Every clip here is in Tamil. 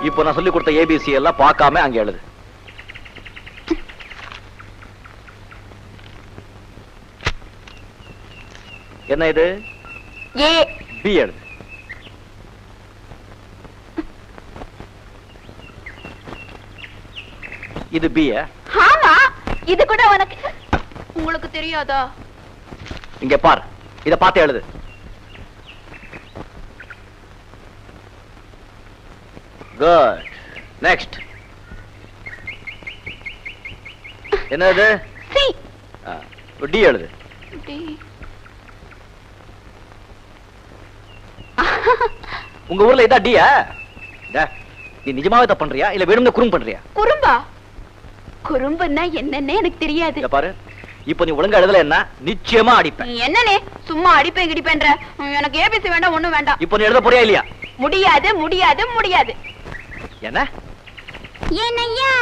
இப்போ நான் சொல்லி கொடுத்த ஏபிசி எல்லாம் பார்க்காம அங்க எழுது. என்ன இது? ஏ. பி எழுது. இது பியா ஆமா இது கூட உனக்கு உங்களுக்கு தெரியாதா? இங்க பார் இத பார்த்து எழுது. குட் நெக்ஸ்ட் என்னது? சி. டி எழுது. உங்க ஊர்ல இதா டியா? நீ நிஜமாவே தப்பு பண்றியா? இல்ல வேணும்னு குறும் பண்றியா? குறும்பா? குறும்புன்னா என்னன்னே எனக்கு தெரியாது. பாரு. இப்போ நீ ஒழுங்கா எழுதல என்ன? நிச்சயமா அடிப்பேன். என்னனே? சும்மா அடிப்பேன் கிடிப்பேன்ற. எனக்கு ஏபிசி வேண்டாம் ஒண்ணும் வேண்டாம். இப்போ நீ எழுத போறியா இல்லையா? முடியாது முடியாது முடியாது. என்ன? ஏன் ஐயா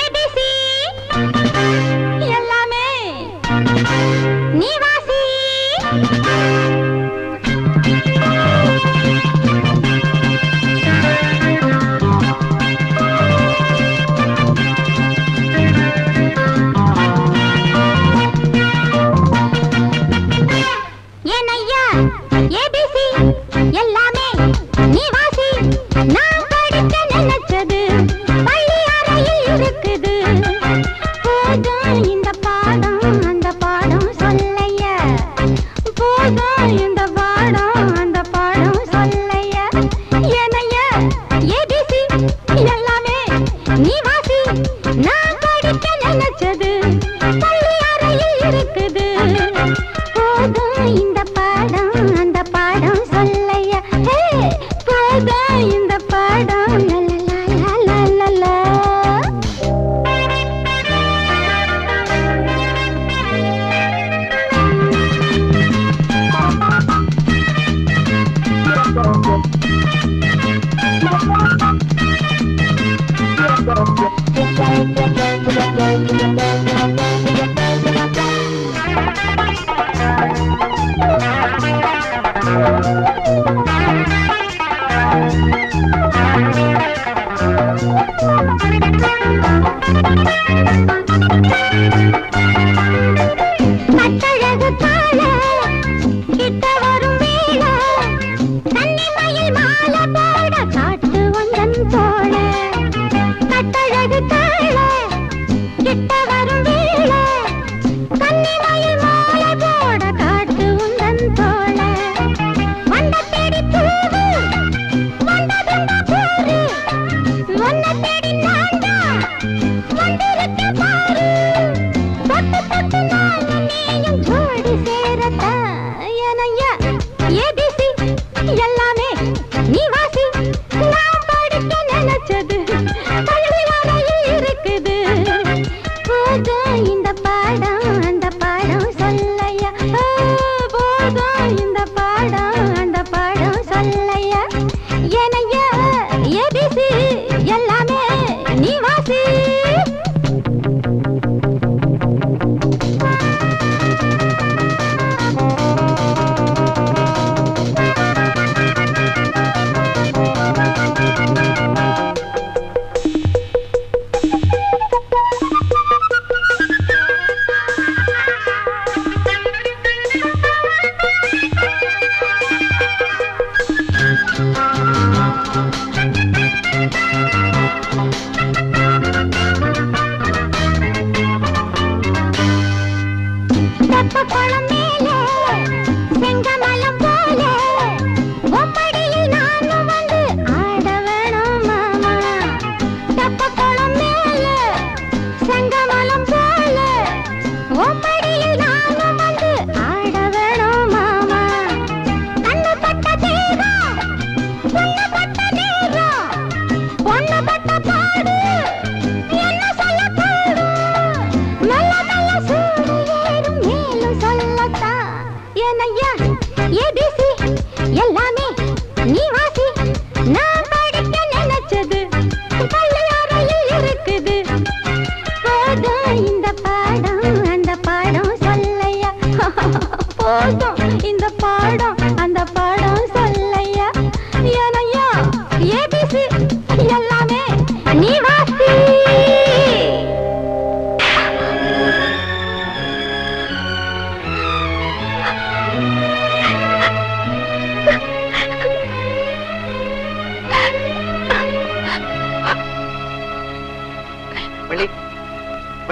ஏபிசி எல்லாமே. நீ வாசி. Now.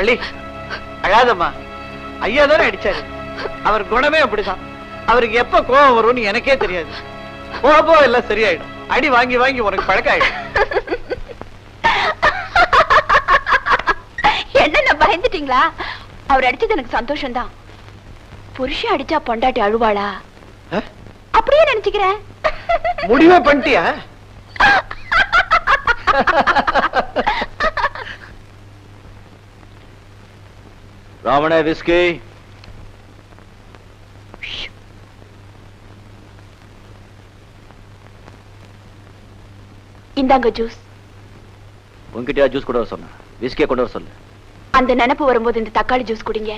வள்ளி அழாதம்மா. ஐயா தானே அடிச்சாரு. அவர் குணமே அப்படிதான். அவருக்கு எப்ப கோபம் வரும்னு எனக்கே தெரியாது. போக எல்லாம் சரியாயிடும். அடி வாங்கி வாங்கி உனக்கு பழக்கம் ஆயிடும் என்ன பயந்துட்டீங்களா? அவர் அடிச்சது எனக்கு சந்தோஷம்தான். புருஷன் அடிச்சா பொண்டாட்டி அழுவாளா? அப்படியே நினைச்சுக்கிறேன் முடிவே பண்ணிட்டியா? ராவண விஸ்கி இந்தாங்க ஜூஸ் உன்கிட்டயா ஜூஸ் கொண்டு வர சொன்னேன். விஸ்கியை கொண்டு வர சொல்லு. அந்த நினைப்பு வரும்போது இந்த தக்காளி ஜூஸ் குடிங்க.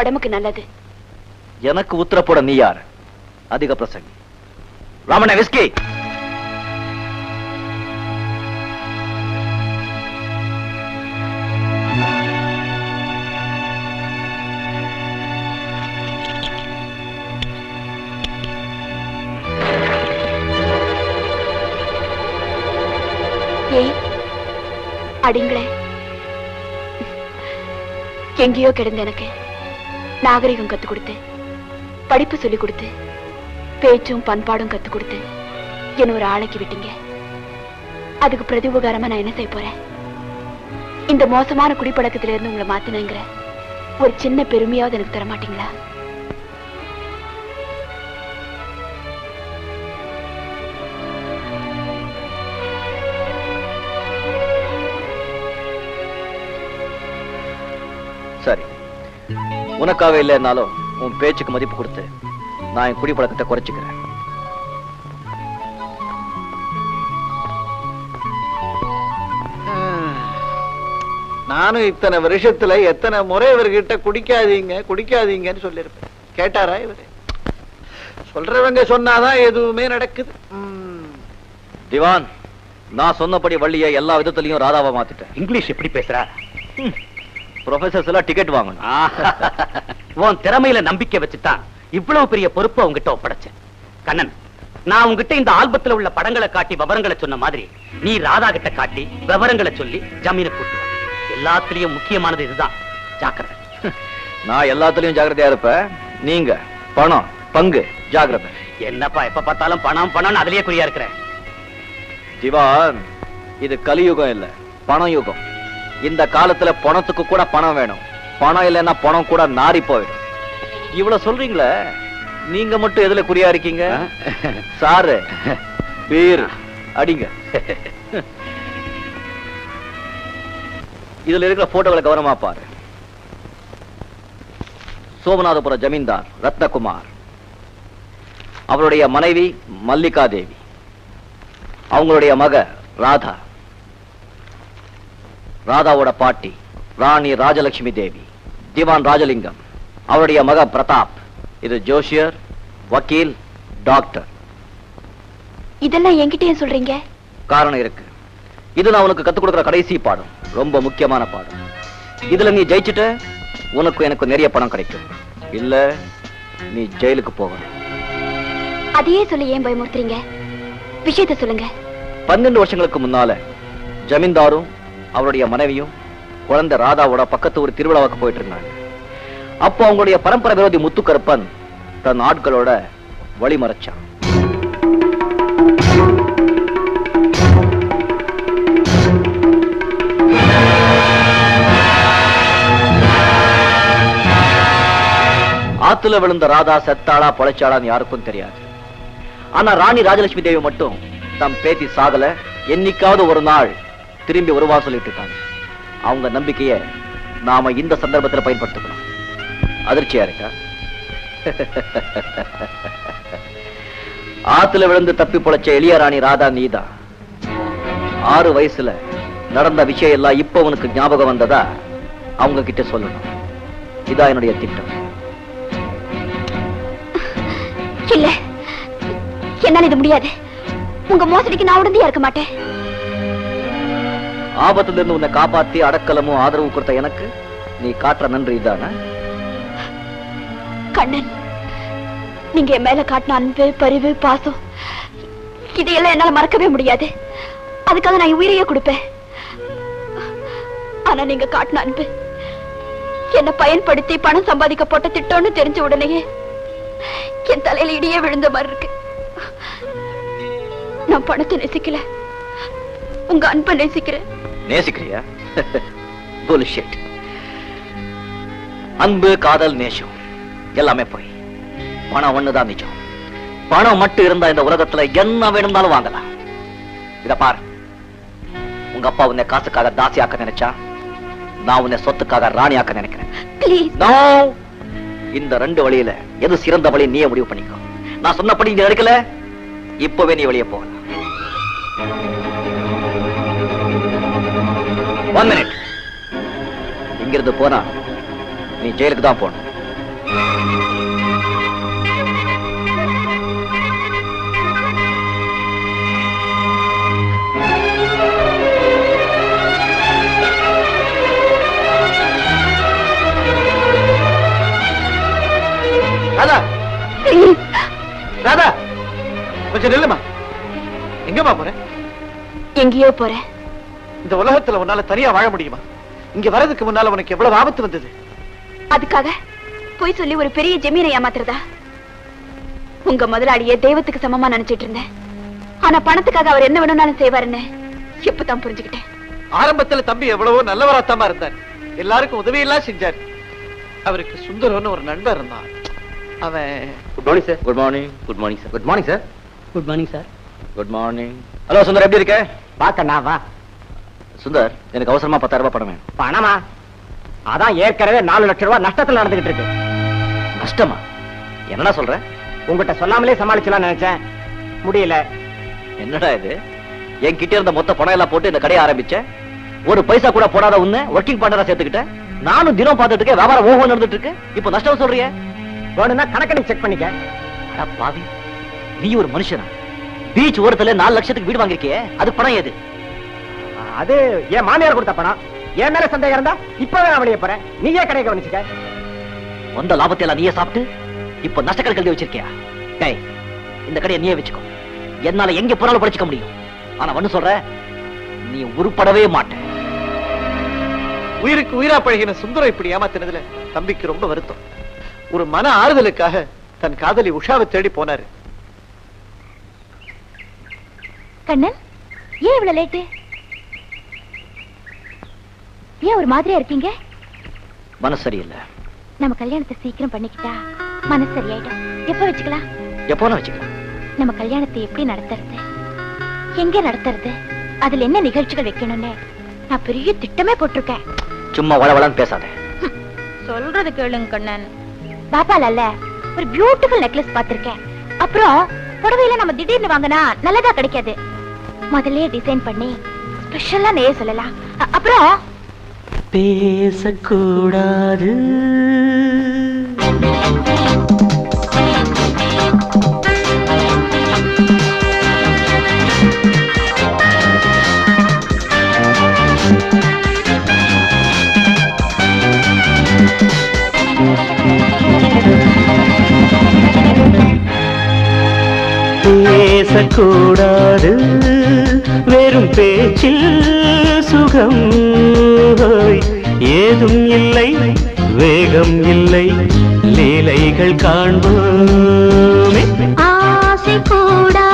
உடம்புக்கு நல்லது. எனக்கு உத்தர போட நீ யார்? அதிக பிரசங்கி. ராமண்ண விஸ்கி அடிங்களே. எங்கேயோ கிடந்த எனக்கு நாகரிகம் கத்து கொடுத்து படிப்பு சொல்லி கொடுத்து பேச்சும் பண்பாடும் கத்து கொடுத்து என்ன ஒரு ஆளைக்கு விட்டீங்க. அதுக்கு பிரதி உபகாரமா நான் என்ன செய்ய போறேன்? இந்த மோசமான குடிப்பழக்கத்திலிருந்து உங்களை மாத்தினங்கிற ஒரு சின்ன பெருமையாவது எனக்கு தர மாட்டீங்களா சரி. உனக்காக இல்லைன்னாலும் உன் பேச்சுக்கு மதிப்பு கொடுத்து நான் என் குடிப்பழக்கத்தை குறைச்சிக்கிறேன். நானும் இத்தனை வருஷத்துல எத்தனை முறை இவர்கிட்ட குடிக்காதீங்க குடிக்காதீங்கன்னு சொல்லியிருப்பேன். கேட்டாரா இவரு? சொல்றவங்க சொன்னாதான் எதுவுமே நடக்குது. திவான் நான் சொன்னபடி வள்ளியை எல்லா விதத்துலயும் ராதாவா மாத்திட்டேன். இங்கிலீஷ் எப்படி பேசுறா? ப்ரொஃபசர்ஸ் எல்லாம் டிக்கெட் வாங்கணும். உன் திறமையில நம்பிக்கை வச்சுதான் இவ்வளவு பெரிய பொறுப்பை உங்ககிட்ட ஒப்படைச்சேன் கண்ணன் நான் உங்ககிட்ட இந்த ஆல்பத்துல உள்ள படங்களை காட்டி விவரங்களை சொன்ன மாதிரி நீ ராதா கிட்ட காட்டி விவரங்களை சொல்லி ஜமீனை கூட்டு வா. எல்லாத்துலயும் முக்கியமானது இதுதான். ஜாக்கிரதை. நான் எல்லாத்துலயும் ஜாக்கிரதையா இருப்பேன். நீங்க பணம் பங்கு ஜாக்கிரதை. என்னப்பா எப்ப பார்த்தாலும் பணம் பணம் அதுலயே குறியா இருக்கிறேன் திவான் இது கலியுகம் இல்ல பணம் யுகம் இந்த காலத்துல பணத்துக்கு கூட பணம் வேணும். பணம் இல்லைன்னா பணம் கூட நாரி போயிடும். இவ்வளவு சொல்றீங்களே நீங்க மட்டும் எதுல குறியா இருக்கீங்க? Sir beer. அடிங்க. இதுல இருக்கிற போட்டோகளை கவனமா பாரு. சோமநாதபுரம் ஜமீன்தார் ரத்னகுமார். அவருடைய மனைவி மல்லிகா தேவி அவங்களுடைய மக ராதா. ராதாவோட பாட்டி ராணி ராஜலட்சுமி தேவி திவான் ராஜலிங்கம் அவருடைய மக பிரதாப் இது ஜோஷியர் வக்கீல் டாக்டர். இதெல்லாம் என்கிட்ட சொல்றீங்க? காரணம் இருக்கு. இது நான் உனக்கு கத்துக் கொடுக்கிற கடைசி பாடம் ரொம்ப முக்கியமான பாடம். இதுல நீ ஜெயிச்சுட்ட உனக்கு எனக்கு நிறைய பணம் கிடைக்கும். இல்ல நீ ஜெயிலுக்கு போகணும். அதையே சொல்லி ஏன் பயமுறுத்துறீங்க? விஷயத்த சொல்லுங்க. பன்னெண்டு வருஷங்களுக்கு முன்னால ஜமீன்தாரும் அவருடைய மனைவியும் குழந்தை ராதாவோட பக்கத்து ஒரு திருவிழாவுக்கு போயிட்டு இருந்தாங்க அப்போ அவங்களுடைய பரம்பரை விரோதி முத்துக்கருப்பன் தன் ஆட்களோட வழி மறைச்சான். ஆத்துல விழுந்த ராதா செத்தாளா பொழைச்சாளான்னு யாருக்கும் தெரியாது. ஆனா ராணி ராஜலட்சுமி தேவி மட்டும் தம் பேத்தி சாகல என்னைக்காவது ஒரு நாள் திரும்பி வருவா சொல்லிட்டு இருக்காங்க. அவங்க நம்பிக்கைய நாம இந்த சந்தர்ப்பத்துல பயன்படுத்தணும் அதிர்ச்சியா இருக்கா? ஆத்துல விழுந்து தப்பி பொழைச்ச எளிய ராணி ராதா நீதா. ஆறு வயசுல நடந்த விஷயம் எல்லாம் இப்ப உனக்கு ஞாபகம் வந்ததா? அவங்க கிட்ட சொல்லணும். இதான் என்னுடைய திட்டம். இல்ல. என்னால இது முடியாது. உங்க மோசடிக்கு நான் உடந்தையா இருக்க மாட்டேன். ஆபத்துல இருந்து உன்னை காப்பாத்தி அடக்கலமும் ஆதரவு கொடுத்த எனக்கு நீ காட்டுற நன்றி இதானே? கண்ணன் நீங்க என் மேல காட்டின அன்பு பரிவு பாசம் இதையெல்லாம் என்னால மறக்கவே முடியாது. அதுக்காக நான் உயிரையே கொடுப்பேன். ஆனா நீங்க காட்டின அன்பு என்ன பயன்படுத்தி பணம் சம்பாதிக்க போட்ட திட்டம்னு தெரிஞ்ச உடனேயே என் தலையில இடியே விழுந்த மாதிரி இருக்கு. நான் பணத்தை நெசிக்கல. உங்க அன்பை நேசிக்கிறேன். நேசிக்கிறியா? புல்ஷிட் அன்பு காதல் நேசம். எல்லாமே போய். பணம் ஒண்ணுதான் நிஜம் பணம் மட்டும் இருந்தா இந்த உலகத்துல என்ன வேணும்னாலும் வாங்கலாம். இத பார். உங்க அப்பா உன்னை காசுக்காக தாசியாக்க நினைச்சா? நான் உன்னை சொத்துக்காக ராணியாக்க நினைக்கிறேன்! இந்த ரெண்டு வழியில எது சிறந்த வழி நீயே முடிவு பண்ணிக்கோ. நான் சொன்னபடி நீ எடுக்கல இப்பவே நீ வெளியே போகலாம். ஒன் மினிட் இங்கிருந்து போனா நீ ஜெயிலுக்கு தான் போகணும். ராதா. ராதா. கொஞ்சம் நில்லுமா. எங்கம்மா போற? எங்கேயோ போறேன். இந்த உலகத்துல உன்னால தனியா வாழ முடியுமா? இங்க வரதுக்கு முன்னால உனக்கு எவ்வளவு ஆபத்து வந்தது? அதுக்காக போய் சொல்லி ஒரு பெரிய ஜமீனை ஏமாத்துறதா? உங்க முதலாளிய தெய்வத்துக்கு சமமா நினைச்சிட்டு இருந்தேன். ஆனா பணத்துக்காக அவர் என்ன வேணும்னாலும் செய்வாருன்னு இப்பதான் புரிஞ்சுக்கிட்டேன். ஆரம்பத்துல தம்பி எவ்வளவோ நல்லவராத்தமா இருந்தார். எல்லாருக்கும் உதவி எல்லாம் செஞ்சார். அவருக்கு சுந்தரம்னு ஒரு நண்பர் இருந்தான். அவன் good morning sir good morning good morning sir good morning sir good morning sir good morning hello Sundar எப்படி இருக்க? பாக்கண்ணா வா. சுந்தர் எனக்கு அவசரமா பத்தாயிரம் ரூபாய் பணம் வேணும். பணமா? அதான் ஏற்கனவே நாலு லட்சம் ரூபாய் நஷ்டத்துல நடந்துகிட்டு இருக்கு. நஷ்டமா? என்னடா சொல்ற? உங்ககிட்ட சொல்லாமலே சமாளிச்சலாம் நினைச்சேன். முடியல. என்னடா இது? என் கிட்ட இருந்த மொத்த பணம் எல்லாம் போட்டு இந்த கடையை ஆரம்பிச்சேன் ஒரு பைசா கூட போடாத உன்ன ஒர்க்கிங் பார்ட்னரா சேர்த்துக்கிட்டேன் நானும் தினம் பார்த்துட்டு இருக்கேன் வியாபாரம் ஓஹோ நடந்துட்டு இருக்கு. இப்போ நஷ்டம் சொல்றிய? வேணும்னா கணக்கணி செக் பண்ணிக்க. அட பாவி நீ ஒரு மனுஷனா? பீச் ஓரத்துல நாலு லட்சத்துக்கு வீடு வாங்கிருக்கியே அது பணம் ஏது? அது என் மாமியார் கொடுத்த பணம். என் மேல சந்தேகம் இருந்தா இப்பவே நான் வெளியே போறேன். நீயே கடையை கவனிச்சுக்க. வந்த லாபத்தை எல்லாம் நீயே சாப்பிட்டு இப்போ நஷ்டக்கணக்கு எழுதி வச்சிருக்கியா? டேய் இந்த கடையை நீயே வச்சுக்கோ. என்னால எங்க போனாலும் படிச்சுக்க முடியும். ஆனா ஒண்ணு சொல்ற நீ உருப்படவே மாட்ட உயிருக்கு உயிரா பழகின சுந்தரம் இப்படி ஏமாத்தினதுல தம்பிக்கு ரொம்ப வருத்தம். ஒரு மன ஆறுதலுக்காக தன் காதலி உஷாவை தேடி போனாரு. கண்ணன் ஏன் இவ்வளவு லேட்டு ஏன் ஒரு மாதிரியா இருக்கீங்க? மனசு சரியில்லை. நம்ம கல்யாணத்தை சீக்கிரம் பண்ணிக்கிட்டா மனசு சரியாயிடும். எப்ப வச்சுக்கலாம்? எப்போனா வச்சுக்கலாம். நம்ம கல்யாணத்தை எப்படி நடத்துறது? எங்க நடத்துறது? அதுல என்ன நிகழ்ச்சிகள் வைக்கணும்னு நான் பெரிய திட்டமே போட்டிருக்கேன். சும்மா வளவளன்னு பேசாத. சொல்றது கேளுங்க கண்ணன். பாப்பால ஒரு பியூட்டிஃபுல் நெக்லஸ் பார்த்திருக்கேன். அப்புறம் புடவையில நம்ம திடீர்னு வாங்கினா நல்லதா கிடைக்காது. முதல்லயே டிசைன் பண்ணி ஸ்பெஷலா நெய்ய சொல்லலாம். அப்புறம் பேசக்கூடாது. பேசக்கூடாது. வெறும் பேச்சில் சுகம். ஏதும் இல்லை வேகம் இல்லை லீலைகள் காண்போமே. ஆசை கூட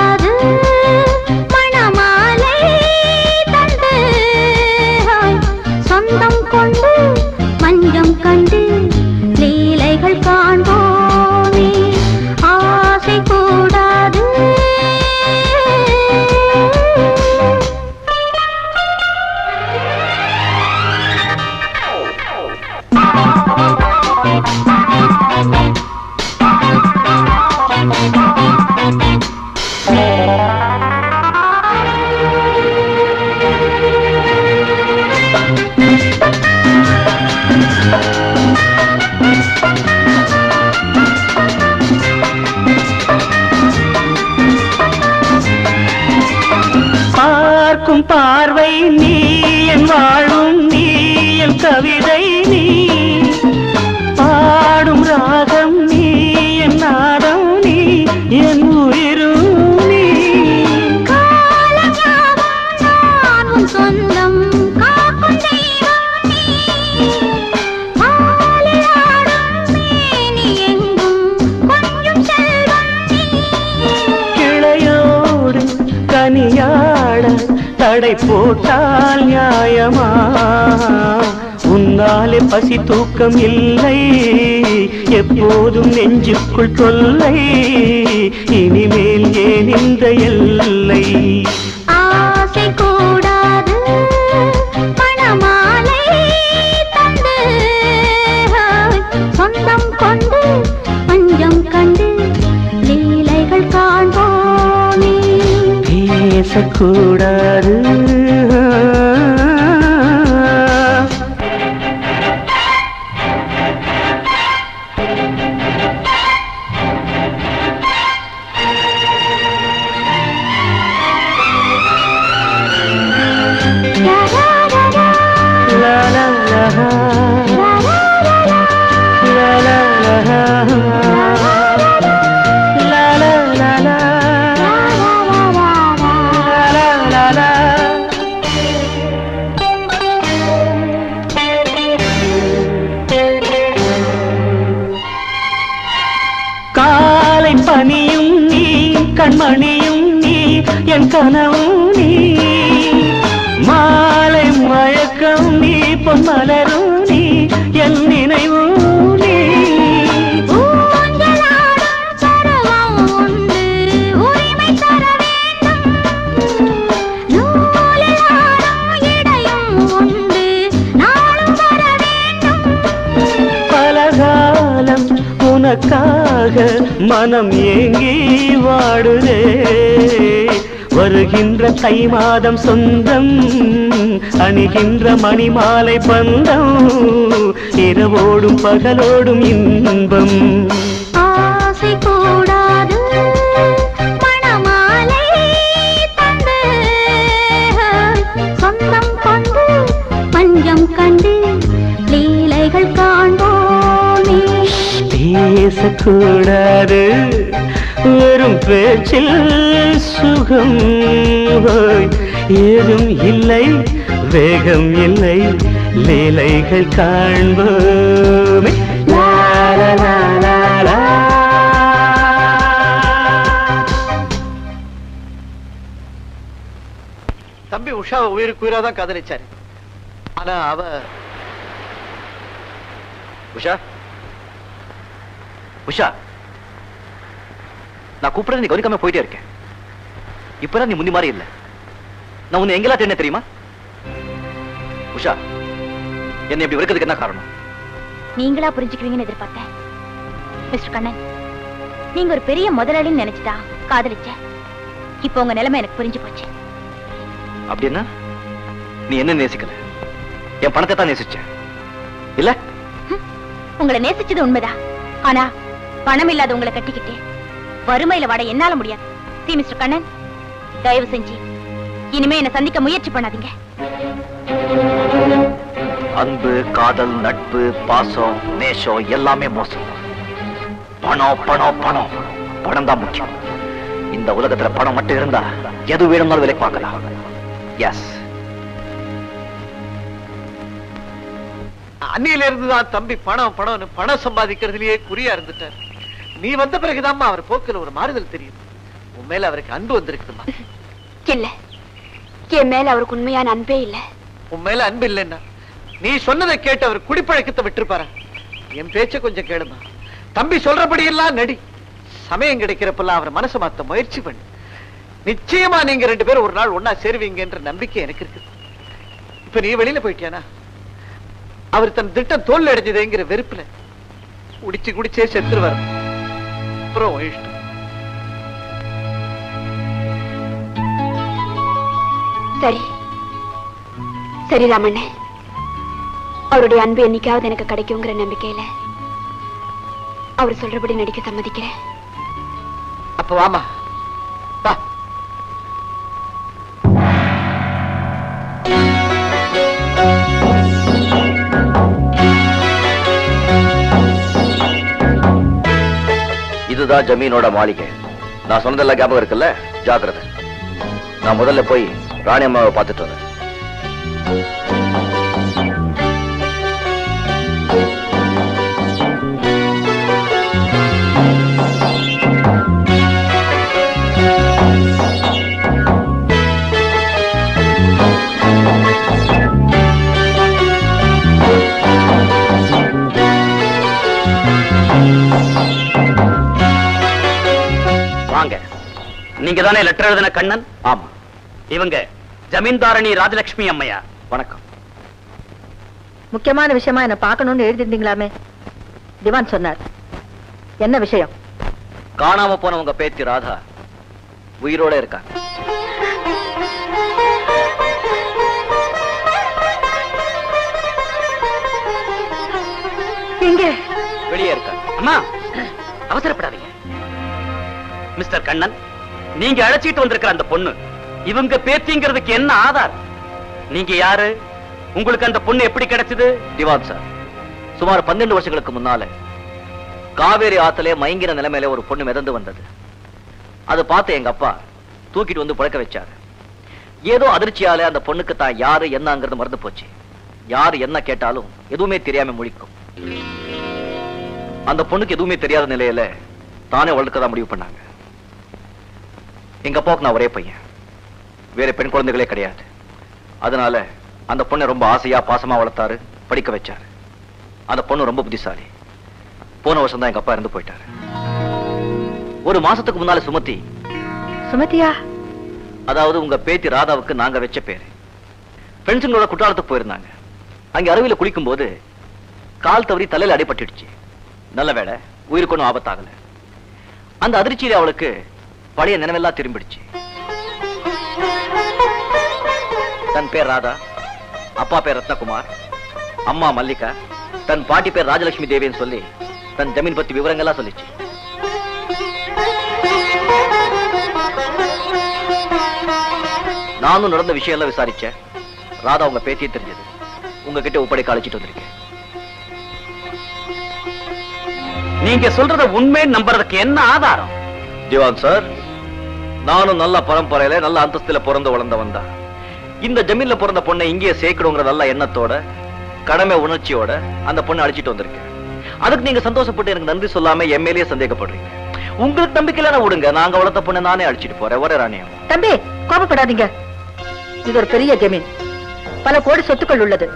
பார்க்கும் பார்வை நீ என் வாழும் நீ என் கவிதை. போட்டால் நியாயமா? உன்னாலே பசி தூக்கம் இல்லை. எப்போதும் நெஞ்சுக்குள் தொல்லை. இனிமேல் ஏன் இந்த எல்லை? என் கனவும் நீ. மாலை மழக்கம் நீ பொன்மலரும் நீ என் நினைவு உனக்காக மனம் ஏங்கி வாடுதே. வருகின்ற தை மாதம் சொந்தம் அணிகின்ற மணிமாலை பந்தம் இரவோடும் பகலோடும் இன்பம். ஆசை கூடாது சொந்தம் கொண்டு பஞ்சம் கண்டு லீலைகள் காண்போமே. பேசக்கூடாது வெறும் பேச்சில் சுகம் ஏதும் இல்லை வேகம் இல்லை லீலைகள் காண்போமே. தம்பி உஷாவை உயிருக்கு உயிரா தான் காதலிச்சாரு. ஆனா அவ உஷா? உஷா? நான் கூப்பிடுறது நீ கவனிக்காம போயிட்டே இருக்கேன். இப்பதான் நீ முந்தி மாதிரி இல்ல. நான் உன்னை எங்கெல்லாம் தேடினேன் தெரியுமா? உஷா என்னை இப்படி வெறுக்கிறதுக்கு என்ன காரணம்? நீங்களா புரிஞ்சுக்குவீங்கன்னு எதிர்பார்த்தேன். மிஸ்டர் கண்ணன் நீங்க ஒரு பெரிய முதலாளின்னு நினைச்சுதா காதலிச்சேன் இப்போ உங்க நிலைமை எனக்கு புரிஞ்சு போச்சு. அப்படின்னா நீ என்ன நேசிக்கல? என் பணத்தை தான் நேசிச்ச. இல்ல? உங்களை நேசிச்சது உண்மைதான். ஆனா பணம் இல்லாத உங்களை கட்டிக்கிட்டு வறுமையில வாட என்னால முடியாது. சி மிஸ்டர் கண்ணன் தயவு செஞ்சு இனிமே என்ன சந்திக்க முயற்சி பண்ணாதீங்க. அன்பு காதல் நட்பு பாசம் நேசம் எல்லாமே மோசம். பணம் பணம் பணம். பணம் தான் முக்கியம். இந்த உலகத்துல பணம் மட்டும் இருந்தா எது வேணும்னாலும் விலை பார்க்கலாம் எஸ் அன்னியில இருந்து தான் தம்பி பணம் பணம்னு பணம் சம்பாதிக்கிறதுலயே குறியா இருந்துட்டார். நீ வந்த பிறகுதாம்மா அவர் போக்குல ஒரு மாறுதல் தெரியுது உன் மேல அவருக்கு அன்பு வந்திருக்குதுமா இல்ல என் மேல அவருக்கு உண்மையான அன்பே இல்ல. உன் மேல அன்பு இல்லைன்னா நீ சொன்னதை கேட்டு அவர் குடிப்பழக்கத்தை விட்டுருப்பாரா? என் பேச்ச கொஞ்சம் கேளுமா. தம்பி சொல்றபடி எல்லாம் நடி. சமயம் கிடைக்கிறப்பெல்லாம் அவர் மனசை மாத்த முயற்சி பண்ணு. நிச்சயமா நீங்க ரெண்டு பேரும் ஒரு நாள் ஒன்னா சேருவீங்கன்ற நம்பிக்கை எனக்கு இருக்கு. இப்ப நீ வெளியில போயிட்டியானா? அவர் தன் திட்டம் தோல்வி அடைஞ்சதுங்கிற வெறுப்புல குடிச்சு குடிச்சே செத்துருவார். அப்புறம் உன் இஷ்டம். சரி. சரி ராமண்ணே. அவருடைய அன்பு என்னைக்காவது எனக்கு கிடைக்குங்கிற நம்பிக்கையில அவர் சொல்றபடி நடிக்க சம்மதிக்கிறேன். அப்ப வாமா. இதுதான் ஜமீனோட மாளிகை. நான் சொன்னதெல்லாம் ஞாபகம் இருக்குல்ல? ஜாக்கிரதை. நான் முதல்ல போய் ராணி அம்மாவை பார்த்துட்டு வரேன். நீங்க தானே லெட்டர் எழுதின கண்ணன்? ஆமா. இவங்க ஜமீன்தாரணி ராஜலட்சுமி அம்மையா? வணக்கம். முக்கியமான விஷயமா என்ன பார்க்கணும்னு எழுதிருந்தீங்களாமே திவான் சொன்னார். என்ன விஷயம்? காணாம போன உங்க பேத்தி ராதா உயிரோட இருக்காங்க. எங்க? வெளியே இருக்காங்க. அம்மா அவசரப்படாதீங்க. மிஸ்டர் கண்ணன் நீங்க அழைச்சிட்டு வந்திருக்கிற அந்த பொண்ணு இவங்க பேத்திங்கிறதுக்கு என்ன ஆதார்? நீங்க யாரு? உங்களுக்கு அந்த பொண்ணு எப்படி கிடைச்சது? திவான் சார் சுமார் பன்னெண்டு வருஷங்களுக்கு முன்னால காவேரி ஆத்திலே மயங்கின நிலைமையில ஒரு பொண்ணு மிதந்து வந்தது. அது பார்த்து எங்க அப்பா தூக்கிட்டு வந்து புழக்க வச்சாரு. ஏதோ அதிர்ச்சியால அந்த பொண்ணுக்கு தான் யாரு என்னங்கிறது மறந்து போச்சு. யாரு என்ன கேட்டாலும் எதுவுமே தெரியாம முழிக்கும். அந்த பொண்ணுக்கு எதுவுமே தெரியாத நிலையில தானே வளர்க்கதான் முடிவு பண்ணாங்க. எங்க அப்பாவுக்கு நான் ஒரே பையன். வேற பெண் குழந்தைகளே கிடையாது. அதனால அந்த பொண்ணை ரொம்ப ஆசையா பாசமா வளர்த்தாரு படிக்க வச்சாரு. அந்த பொண்ணு ரொம்ப புத்திசாலி. போன வருஷம் தான் எங்க அப்பா இறந்து போயிட்டாரு. ஒரு மாசத்துக்கு முன்னால சுமதி. சுமதியா? அதாவது உங்க பேத்தி ராதாவுக்கு நாங்க வச்ச பேரு. ஃப்ரெண்ட்ஸுங்களோட குற்றாலத்துக்கு போயிருந்தாங்க. அங்க அருவியில குளிக்கும் போது கால் தவறி தலையில அடிபட்டுடுச்சு. நல்ல வேளை உயிருக்கு ஒன்றும் ஆபத்தாகல. அந்த அதிர்ச்சியில அவளுக்கு பழைய நினைவெல்லாம் திரும்பிடுச்சு. தன் பேர் ராதா அப்பா பேர் ரத்னகுமார் அம்மா மல்லிகா தன் பாட்டி பேர் ராஜலட்சுமி தேவின்னு சொல்லி தன் ஜமீன் பத்தி விவரங்கள்லாம் சொல்லிச்சு. நானும் நடந்த விஷயம் எல்லாம் விசாரிச்சேன். ராதா உங்க பேத்தியே தெரிஞ்சது. உங்ககிட்ட ஒப்படைக்க அழைச்சிட்டு வந்திருக்கேன். நீங்க சொல்றத உண்மை நம்புறதுக்கு என்ன ஆதாரம்? திவான் சார் நானும் நல்ல பரம்பரையில நல்ல அந்தஸ்துல பிறந்து வளர்ந்தவன் தான் இந்த ஜமீன்ல பிறந்த பொண்ணை இங்கேயே சேர்க்கணுங்கிற நல்ல எண்ணத்தோட கடமை உணர்ச்சியோட அந்த பொண்ணை அழைச்சிட்டு வந்திருக்கேன். அதுக்கு நீங்க சந்தோஷப்பட்டு எனக்கு நன்றி சொல்லாம எம்எல்ஏ சந்தேகப்படுறீங்க. உங்களுக்கு நம்பிக்கையில விடுங்க. நாங்க வளர்த்த பொண்ணை நானே அழைச்சிட்டு போறேன். ஒரே ராணியம் தம்பி கோபப்படாதீங்க. இது ஒரு பெரிய ஜமீன். பல கோடி சொத்துக்கள் உள்ளது.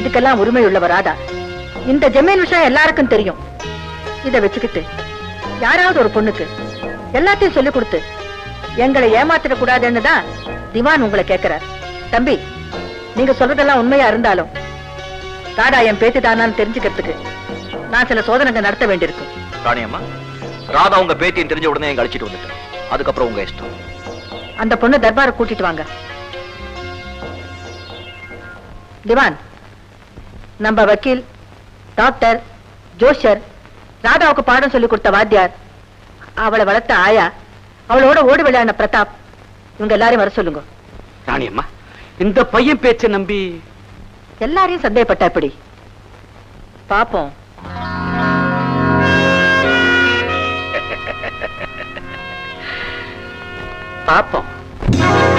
இதுக்கெல்லாம் உரிமை உள்ளவர் ராதா. இந்த ஜமீன் விஷயம் எல்லாருக்கும் தெரியும். இத வச்சுக்கிட்டு யாராவது ஒரு பொண்ணுக்கு எல்லாத்தையும் சொல்லிக் கொடுத்து எங்களை ஏமாத்திட கூடாதுன்னு தான் திவான் உங்களை கேட்கிறார் தம்பி நீங்க சொல்றதெல்லாம் உண்மையா இருந்தாலும் ராதா என் பேத்தி தானான்னு தெரிஞ்சுக்கிறதுக்கு நான் சில சோதனைகள் நடத்த வேண்டியிருக்கும். ராணியம்மா ராதா உங்க பேத்தியும் தெரிஞ்ச உடனே எங்க அழைச்சிட்டு வந்துட்டேன் அதுக்கப்புறம் உங்க இஷ்டம். அந்த பொண்ணு தர்பாரை கூட்டிட்டு வாங்க. திவான் நம்ம வக்கீல் டாக்டர் ஜோஷர் ராதாவுக்கு பாடம் சொல்லி கொடுத்த வாத்தியார் அவளை வளர்த்த ஆயா அவளோட ஓடி விளையாடின பிரதாப். இவங்க எல்லாரையும் வர சொல்லுங்க. ராணி அம்மா இந்த பையன் பேச்சை நம்பி எல்லாரையும் சந்தேகப்பட்டா எப்படி? பாப்போம். பாப்போம்.